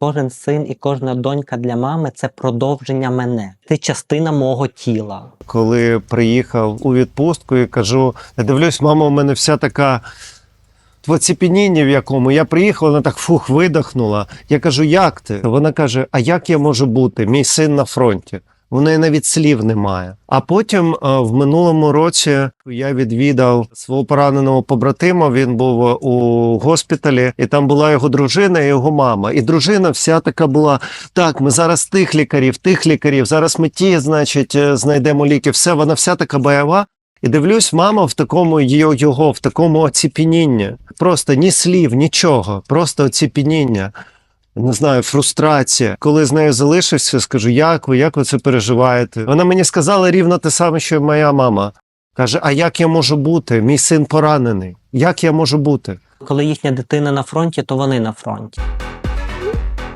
Кожен син і кожна донька для мами це продовження мене. Ти частина мого тіла. коли приїхав у відпустку і кажу: я дивлюсь, мама у мене вся така. В оціпенінні в якому я приїхав, вона так фух видихнула. Я кажу, як ти? Вона каже: А як я можу бути? Мій син на фронті. У неї навіть слів немає. А потім е, в минулому році я відвідав свого пораненого побратима. Він був е, у госпіталі, і там була його дружина і його мама. І дружина вся така була: так, ми зараз тих лікарів, тих лікарів, зараз ми ті, значить, е, знайдемо ліки. Все, вона вся така бойова. І дивлюсь, мама в такому його, в такому оціпенінні. Просто ні слів, нічого, просто оціпеніння. Не знаю, фрустрація. Коли з нею залишився, скажу, як ви, як ви це переживаєте? Вона мені сказала рівно те саме, що моя мама. Каже: А як я можу бути? Мій син поранений. Як я можу бути? Коли їхня дитина на фронті, то вони на фронті.